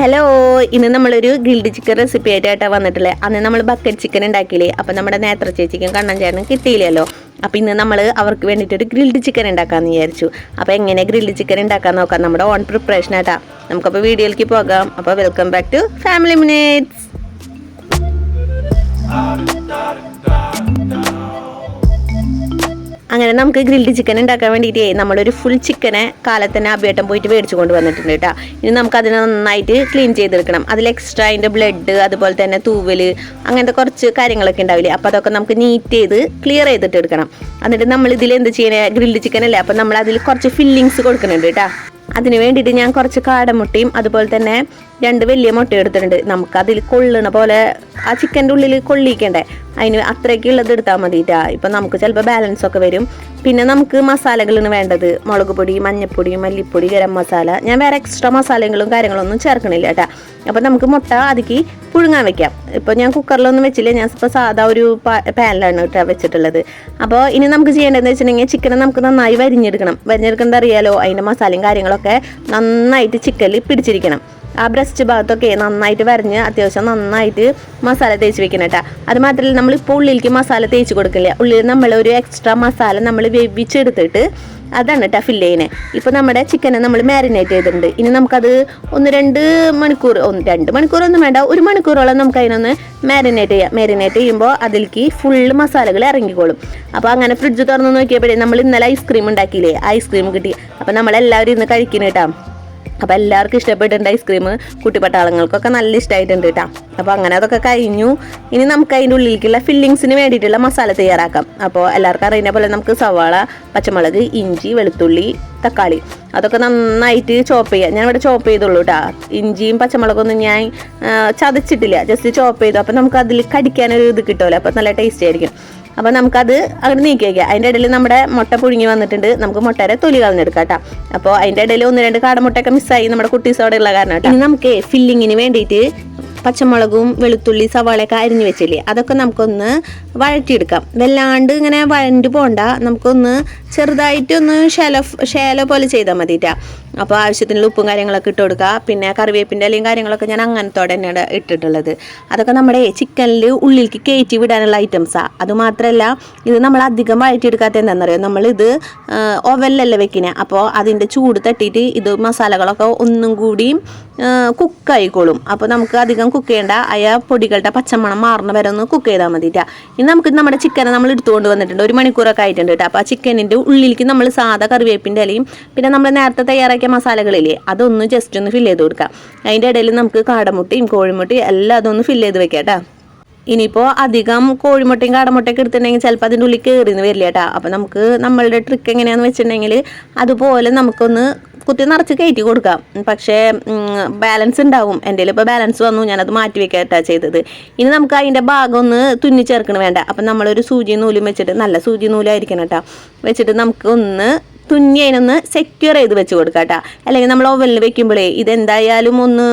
Hello ഇന്ന് നമ്മളൊരു grilled chicken recipe ആയിട്ടാണ് വന്നിട്ടുള്ളത് അന്ന് നമ്മൾ ബക്കറ്റ് ചിക്കൻ ഉണ്ടാക്കിയില്ലേ? അപ്പം നമ്മുടെ നേത്ര ചേച്ചിക്കും കണ്ണൻ ചേട്ടനും കിട്ടിയില്ലല്ലോ. അപ്പം ഇന്ന് നമ്മൾ അവർക്ക് വേണ്ടിയിട്ടൊരു ഗ്രിൽഡ് ചിക്കൻ ഉണ്ടാക്കാമെന്ന് വിചാരിച്ചു. അപ്പോൾ എങ്ങനെ ഗ്രിൽഡ് ചിക്കൻ ഉണ്ടാക്കാൻ നോക്കാം? നമ്മുടെ ഓൺ പ്രിപ്പറേഷൻ ആയിട്ടാണ് നമുക്കപ്പോൾ വീഡിയോയിലേക്ക് പോകാം. അപ്പോൾ welcome back to family minutes നമുക്ക് ഗ്രിൽഡ് ചിക്കൻ ഉണ്ടാക്കാൻ വേണ്ടിയിട്ട് നമ്മളൊരു ഫുൾ ചിക്കനെ കാലത്തന്നെ തന്നെ പോയിട്ട് മേടിച്ചു കൊണ്ട് വന്നിട്ടുണ്ട് കേട്ടോ ഇനി നമുക്ക് അതിനെ നന്നായിട്ട് ക്ലീൻ ചെയ്തെടുക്കണം. അതിൽ എക്സ്ട്രാ അതിന്റെ ബ്ലഡ് അതുപോലെ തന്നെ തൂവൽ അങ്ങനത്തെ കുറച്ച് കാര്യങ്ങളൊക്കെ ഉണ്ടാവില്ലേ? അപ്പോൾ അതൊക്കെ നമുക്ക് നീറ്റ് ചെയ്ത് ക്ലിയർ ചെയ്തിട്ട് എടുക്കണം. എന്നിട്ട് നമ്മൾ ഇതിൽ എന്ത് ചെയ്യണേ? ഗ്രിൽഡ് ചിക്കൻ അല്ലേ? അപ്പോൾ നമ്മൾ അതിൽ കുറച്ച് ഫില്ലിങ്സ് കൊടുക്കുന്നുണ്ട് കേട്ടോ അതിന് വേണ്ടിയിട്ട് ഞാൻ കുറച്ച് കാടമുട്ടയും അതുപോലെ തന്നെ രണ്ട് വലിയ മുട്ട എടുത്തിട്ടുണ്ട്. നമുക്ക് അതിൽ കൊള്ളണ പോലെ ആ ചിക്കന്റെ ഉള്ളിൽ കൊള്ളിക്കണ്ടേ? അതിന് അത്രയ്ക്കുള്ളത് എടുത്താൽ മതിട്ടാ ഇപ്പം നമുക്ക് ചിലപ്പോൾ ബാലൻസ് ഒക്കെ വരും. പിന്നെ നമുക്ക് മസാലകളാണ് വേണ്ടത്. മുളക് പൊടി മഞ്ഞൾപ്പൊടി മല്ലിപ്പൊടി ഗരം മസാല. ഞാൻ വേറെ എക്സ്ട്രാ മസാലകളും കാര്യങ്ങളൊന്നും ചേർക്കണില്ല കേട്ടാ. അപ്പം നമുക്ക് മുട്ട അതിക്ക് പുഴുങ്ങാൻ വെക്കാം. ഇപ്പോൾ ഞാൻ കുക്കറിലൊന്നും വെച്ചില്ല. ഞാൻ ഇപ്പോൾ സാധാ ഒരു പാനിലാണ് കേട്ടോ വെച്ചിട്ടുള്ളത്. അപ്പോൾ ഇനി നമുക്ക് ചെയ്യേണ്ടതെന്ന് വെച്ചിട്ടുണ്ടെങ്കിൽ ചിക്കനെ നമുക്ക് നന്നായി വരിഞ്ഞെടുക്കണം. വരിഞ്ഞെടുക്കുന്നത് അറിയാലോ? അതിന്റെ മസാലയും കാര്യങ്ങളൊക്കെ നന്നായിട്ട് ചിക്കനിൽ പിടിച്ചിരിക്കണം. ആ ബ്രസ്റ്റ് ഭാഗത്തൊക്കെ നന്നായിട്ട് വരഞ്ഞ് അത്യാവശ്യം നന്നായിട്ട് മസാല തേച്ച് വെക്കണം കേട്ടോ. അത് മാത്രമല്ല നമ്മളിപ്പോൾ ഉള്ളിലേക്ക് മസാല തേച്ച് കൊടുക്കില്ല? ഉള്ളിൽ നമ്മൾ ഒരു എക്സ്ട്രാ മസാല നമ്മൾ വേവിച്ചെടുത്തിട്ട് അതാണ് കേട്ടോ ഫില്ല് ചെയ്യുന്നത് ഇപ്പോൾ നമ്മുടെ ചിക്കനെ നമ്മൾ മാരിനേറ്റ് ചെയ്തിട്ടുണ്ട്. ഇനി നമുക്കത് ഒന്ന് രണ്ട് മണിക്കൂർ ഒന്ന് രണ്ട് മണിക്കൂറൊന്നും വേണ്ട ഒരു മണിക്കൂറോളം നമുക്ക് അതിനൊന്ന് മാരിനേറ്റ് ചെയ്യാം. മാരിനേറ്റ് ചെയ്യുമ്പോൾ അതിലേക്ക് ഫുള്ള് മസാലകൾ ഇറങ്ങിക്കോളും. അപ്പോൾ അങ്ങനെ ഫ്രിഡ്ജ് തുറന്ന് നോക്കിയപ്പോഴേ നമ്മൾ ഇന്നലെ ഐസ്ക്രീം ഉണ്ടാക്കിയില്ലേ? ഐസ്ക്രീം കിട്ടി. അപ്പോൾ നമ്മളെല്ലാവരും ഇന്ന് കഴിക്കുന്നു കേട്ടോ അപ്പോൾ എല്ലാവർക്കും ഇഷ്ടപ്പെട്ടിട്ടുണ്ട് ഐസ്ക്രീം കുട്ടിപ്പട്ടാളങ്ങൾക്കൊക്കെ നല്ല ഇഷ്ടമായിട്ടുണ്ട് കേട്ടോ അപ്പോൾ അങ്ങനെ അതൊക്കെ കഴിഞ്ഞു. ഇനി നമുക്ക് അതിന്റെ ഉള്ളിലേക്കുള്ള ഫില്ലിങ്സിന് വേണ്ടിയിട്ടുള്ള മസാല തയ്യാറാക്കാം. അപ്പോൾ എല്ലാവർക്കും അറിയുന്ന പോലെ നമുക്ക് സവാള പച്ചമുളക് ഇഞ്ചി വെളുത്തുള്ളി തക്കാളി അതൊക്കെ നന്നായിട്ട് ചോപ്പ് ചെയ്യാം. ഞാൻ ഇവിടെ ചോപ്പ് ചെയ്തുള്ളൂ കേട്ടോ ഇഞ്ചിയും പച്ചമുളകൊന്നും ഞാൻ ചതച്ചിട്ടില്ല. ജസ്റ്റ് ചോപ്പ് ചെയ്തു. അപ്പോൾ നമുക്ക് അതിൽ കടിക്കാനൊരു ഇത് കിട്ടുമല്ലോ. അപ്പോൾ നല്ല ടേസ്റ്റ് ആയിരിക്കും. അപ്പോൾ നമുക്കത് അങ്ങോട്ട് നീക്കി വയ്ക്കാം അതിന്റെ ഇടയിൽ നമ്മുടെ മുട്ട പുഴുങ്ങി വന്നിട്ടുണ്ട്. നമുക്ക് മുട്ടയുടെ തൊലി കളഞ്ഞെടുക്കാം കേട്ടോ അപ്പോൾ അതിന്റെ ഇടയിൽ ഒന്ന് രണ്ട് കാടമുട്ടയൊക്കെ മിസ്സായി നമ്മുടെ കുട്ടീസോടെ ഉള്ള കാരണം കേട്ടോ. ഇനി നമുക്ക് ഫില്ലിങ്ങിന് വേണ്ടിയിട്ട് പച്ചമുളകും വെളുത്തുള്ളി സവാളയൊക്കെ അരിഞ്ഞു വെച്ചില്ലേ? അതൊക്കെ നമുക്കൊന്ന് വഴറ്റിയെടുക്കാം. വല്ലാണ്ട് ഇങ്ങനെ വഴണ്ട് പോണ്ട. നമുക്കൊന്ന് ചെറുതായിട്ടൊന്ന് ശേല ശേല പോലെ ചെയ്താൽ മതിട്ടാ അപ്പോൾ ആവശ്യത്തിനുള്ള ഉപ്പും കാര്യങ്ങളൊക്കെ ഇട്ട് കൊടുക്കുക പിന്നെ കറിവേപ്പിന്റെ ഇലയും കാര്യങ്ങളൊക്കെ ഞാൻ അങ്ങനത്തോടെ തന്നെയാണ് ഇട്ടിട്ടുള്ളത്. അതൊക്കെ നമ്മുടെ ചിക്കനിൽ ഉള്ളിലേക്ക് കയറ്റി വിടാനുള്ള ഐറ്റംസാണ് അതുമാത്രമല്ല ഇത് നമ്മൾ അധികം വഴറ്റിയെടുക്കാത്ത എന്താണെന്നറിയോ നമ്മളിത് ഓവനിലല്ല വെക്കുന്നത് അപ്പോൾ അതിന്റെ ചൂട് തട്ടിയിട്ട് ഇത് മസാലകളൊക്കെ ഒന്നും കൂടിയും കുക്കായിക്കോളും. അപ്പോൾ നമുക്ക് അധികം കുക്ക് ചെയ്യേണ്ട. അയ പൊടികളുടെ പച്ചമണം മാറുന്ന വരെ ഒന്ന് കുക്ക് ചെയ്താൽ മതിട്ടാ ഇനി നമുക്ക് നമ്മുടെ ചിക്കനെ നമ്മൾ എടുത്തുകൊണ്ട് വന്നിട്ടുണ്ട്. ഒരു മണിക്കൂറൊക്കെ ആയിട്ടുണ്ട് കേട്ടോ അപ്പോൾ ആ ചിക്കനിന്റെ ഉള്ളിലേക്ക് നമ്മൾ സാധാ കറിവേപ്പിന്റെ ഇലയും പിന്നെ നമ്മൾ നേരത്തെ തയ്യാറാക്കിയ മസാലകളില്ലേ അതൊന്ന് ജസ്റ്റ് ഒന്ന് ഫില്ല് ചെയ്ത് കൊടുക്കാം. അതിന്റെ ഇടയിൽ നമുക്ക് കാടമുട്ടയും കോഴിമുട്ടയും എല്ലാം അതൊന്ന് ഫില്ല് ചെയ്ത് വെക്കാം കേട്ടോ. ഇനിയിപ്പോൾ അധികം കോഴിമുട്ടയും കാടമുട്ടയൊക്കെ എടുത്തിട്ടുണ്ടെങ്കിൽ ചിലപ്പോൾ അതിന്റെ ഉള്ളിൽ കയറിന്ന് വരില്ല കേട്ടോ. അപ്പോൾ നമുക്ക് നമ്മളുടെ ട്രിക്ക് എങ്ങനെയാണെന്ന് വെച്ചിട്ടുണ്ടെങ്കിൽ അതുപോലെ നമുക്കൊന്ന് കുത്തി നിറച്ച് കയറ്റി കൊടുക്കാം. പക്ഷേ ബാലൻസ് ഉണ്ടാവും. എന്റെ ഇപ്പോൾ ബാലൻസ് വന്നു. ഞാനത് മാറ്റി വെക്കാട്ടാ ചെയ്തത്. ഇനി നമുക്ക് അതിന്റെ ഭാഗം ഒന്ന് തുന്നി ചേർക്കണം വേണ്ട. അപ്പം നമ്മളൊരു സൂചി നൂലും വെച്ചിട്ട് നല്ല സൂചി നൂലായിരിക്കണം കേട്ടോ. വെച്ചിട്ട് നമുക്ക് ഒന്ന് തുന്നി അതിനൊന്ന് സെക്യൂർ ചെയ്ത് വെച്ച് കൊടുക്കാം കേട്ടോ അല്ലെങ്കിൽ നമ്മൾ ഓവനിൽ വെക്കുമ്പോഴേ ഇതെന്തായാലും ഒന്ന്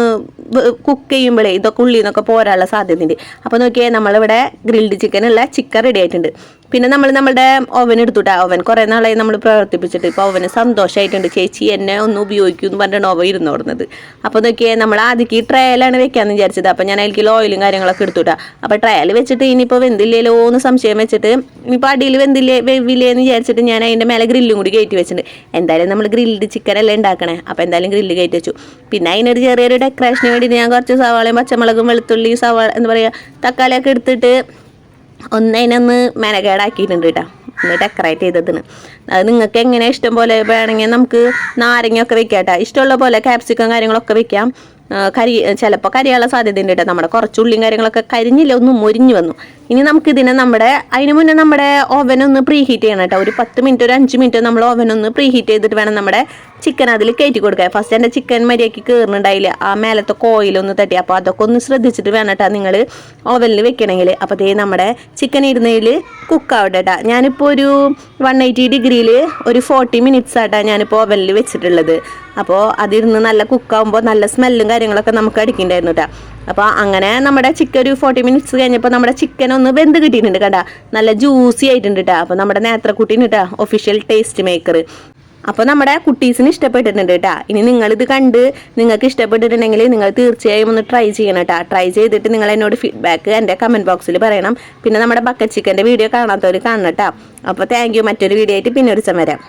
കുക്ക് ചെയ്യുമ്പോഴേ ഇതൊക്കെ ഉള്ളിൽ നിന്നൊക്കെ പോരാനുള്ള സാധ്യതയുണ്ട്. അപ്പോൾ നോക്കിയാൽ നമ്മളിവിടെ ഗ്രിൽഡ് ചിക്കനുള്ള ചിക്കൻ റെഡി ആയിട്ടുണ്ട്. പിന്നെ നമ്മൾ നമ്മുടെ ഓവൻ എടുത്തുട്ടാ. ഓവൻ കുറേ നാളായി നമ്മൾ പ്രവർത്തിപ്പിച്ചിട്ട്. ഇപ്പോൾ ഓവന് സന്തോഷമായിട്ടുണ്ട് ചേച്ചി എന്നെ ഒന്ന് ഉപയോഗിക്കൂ എന്ന് പറഞ്ഞിട്ട് ഓവ ഇരുന്ന് ഓടുന്നത്. അപ്പോൾ നോക്കിയേ നമ്മൾ ആദ്യം ട്രയലാണ് വെക്കാമെന്ന് വിചാരിച്ചത്. അപ്പോൾ ഞാൻ അതിലേക്ക് ഓയിലും കാര്യങ്ങളൊക്കെ എടുത്തുട്ടാ. അപ്പോൾ ട്രയൽ വെച്ചിട്ട് ഇനിയിപ്പോൾ വെന്തില്ലല്ലോ എന്ന് സംശയം വെച്ചിട്ട് ഇനിയിപ്പോൾ അടിയിൽ വെന്തില്ലേ വെവില്ലേ എന്ന് വിചാരിച്ചിട്ട് ഞാൻ അതിന്റെ മേലെ ഗ്രില്ലും കൂടി കയറ്റി വെച്ചിട്ടുണ്ട്. എന്തായാലും നമ്മൾ ഗ്രില്ഡ് ചിക്കൻ അല്ലേ ഉണ്ടാക്കണേ? അപ്പോൾ എന്തായാലും ഗ്രില്ല് കയറ്റി വെച്ചു. പിന്നെ അതിനൊരു ചെറിയൊരു ഡെക്കറേഷന് വേണ്ടി ഞാൻ കുറച്ച് സവാളയും പച്ചമുളകും വെളുത്തുള്ളി സവാള എന്താ പറയുക തക്കാളിയൊക്കെ എടുത്തിട്ട് ഒന്നതിനൊന്ന് മെനകേടാക്കിയിട്ടുണ്ട് കേട്ടോ. ഒന്ന് ഡെക്കറേറ്റ് ചെയ്തതിന്. അത് നിങ്ങൾക്ക് എങ്ങനെ ഇഷ്ടം പോലെ വേണമെങ്കിൽ നമുക്ക് നാരങ്ങയൊക്കെ വെക്കാം കേട്ടോ. ഇഷ്ടമുള്ള പോലെ ക്യാപ്സിക്കം കാര്യങ്ങളൊക്കെ വെക്കാം. കരി ചിലപ്പോൾ കരിയാനുള്ള സാധ്യതയുണ്ട് കേട്ടോ. നമ്മുടെ കുറച്ച് ഉള്ളിയും കാര്യങ്ങളൊക്കെ കരിഞ്ഞില്ല ഒന്ന് മുരിഞ്ഞു വന്നു. ഇനി നമുക്കിതിനെ നമ്മുടെ അതിന് മുന്നേ നമ്മുടെ ഓവൻ ഒന്ന് പ്രീ ഹീറ്റ് ചെയ്യണം കേട്ടോ. ഒരു പത്ത് മിനിറ്റ് ഒരു അഞ്ച് മിനിറ്റ് നമ്മൾ ഓവൻ ഒന്ന് പ്രീ ഹീറ്റ് ചെയ്തിട്ട് വേണം നമ്മുടെ ചിക്കൻ അതിൽ കയറ്റി കൊടുക്കുക ഫസ്റ്റ് എന്റെ ചിക്കൻ മര്യാദയ്ക്ക് കയറുന്നുണ്ടായില്ല ആ മേലത്തെ കോയിലൊന്ന് തട്ടി. അപ്പോൾ അതൊക്കെ ഒന്ന് ശ്രദ്ധിച്ചിട്ട് വേണം കേട്ടോ നിങ്ങൾ ഓവനിൽ വെക്കണമെങ്കിൽ അപ്പോൾ ദേ നമ്മുടെ ചിക്കൻ ഇരുന്നതിൽ കുക്കാവട്ടെ കേട്ടോ. ഞാനിപ്പോൾ ഒരു വൺ എയ്റ്റി ഡിഗ്രിയിൽ ഒരു ഫോർട്ടി മിനിറ്റ്സ് ആട്ടാ ഞാനിപ്പോൾ ഓവനിൽ വെച്ചിട്ടുള്ളത്. അപ്പോൾ അതിരുന്ന് നല്ല കുക്കാവുമ്പോൾ നല്ല സ്മെല്ലും കാര്യങ്ങളൊക്കെ നമുക്ക് അടിക്കണ്ടായിരുന്നു കേട്ടോ അപ്പോൾ അങ്ങനെ നമ്മുടെ ചിക്കൻ ഒരു ഫോർട്ടി മിനിറ്റ്സ് കഴിഞ്ഞപ്പോൾ നമ്മുടെ ചിക്കൻ ഒന്ന് വെന്ത് കിട്ടിയിട്ടുണ്ട് കണ്ട. നല്ല ജ്യൂസി ആയിട്ടുണ്ട് കേട്ടോ അപ്പോൾ നമ്മുടെ നേത്രക്കുട്ടീന് കേട്ടോ ഒഫീഷ്യൽ ടേസ്റ്റ് മേക്കർ അപ്പോൾ നമ്മുടെ കുട്ടീസിന് ഇഷ്ടപ്പെട്ടിട്ടുണ്ട് കേട്ടോ ഇനി നിങ്ങൾ ഇത് കണ്ട് നിങ്ങൾക്ക് ഇഷ്ടപ്പെട്ടിട്ടുണ്ടെങ്കിൽ നിങ്ങൾ തീർച്ചയായും ഒന്ന് ട്രൈ ചെയ്യണം കേട്ടോ ട്രൈ ചെയ്തിട്ട് നിങ്ങൾ എന്നോട് ഫീഡ്ബാക്ക് എന്റെ കമന്റ് ബോക്സിൽ പറയണം. പിന്നെ നമ്മുടെ ബക്കറ്റ് ചിക്കന്റെ വീഡിയോ കാണാത്തവർ കാണണം കേട്ടോ അപ്പോൾ താങ്ക് യു മറ്റൊരു വീഡിയോ ആയിട്ട് പിന്നെ ഒരു ദിവസം വരാം.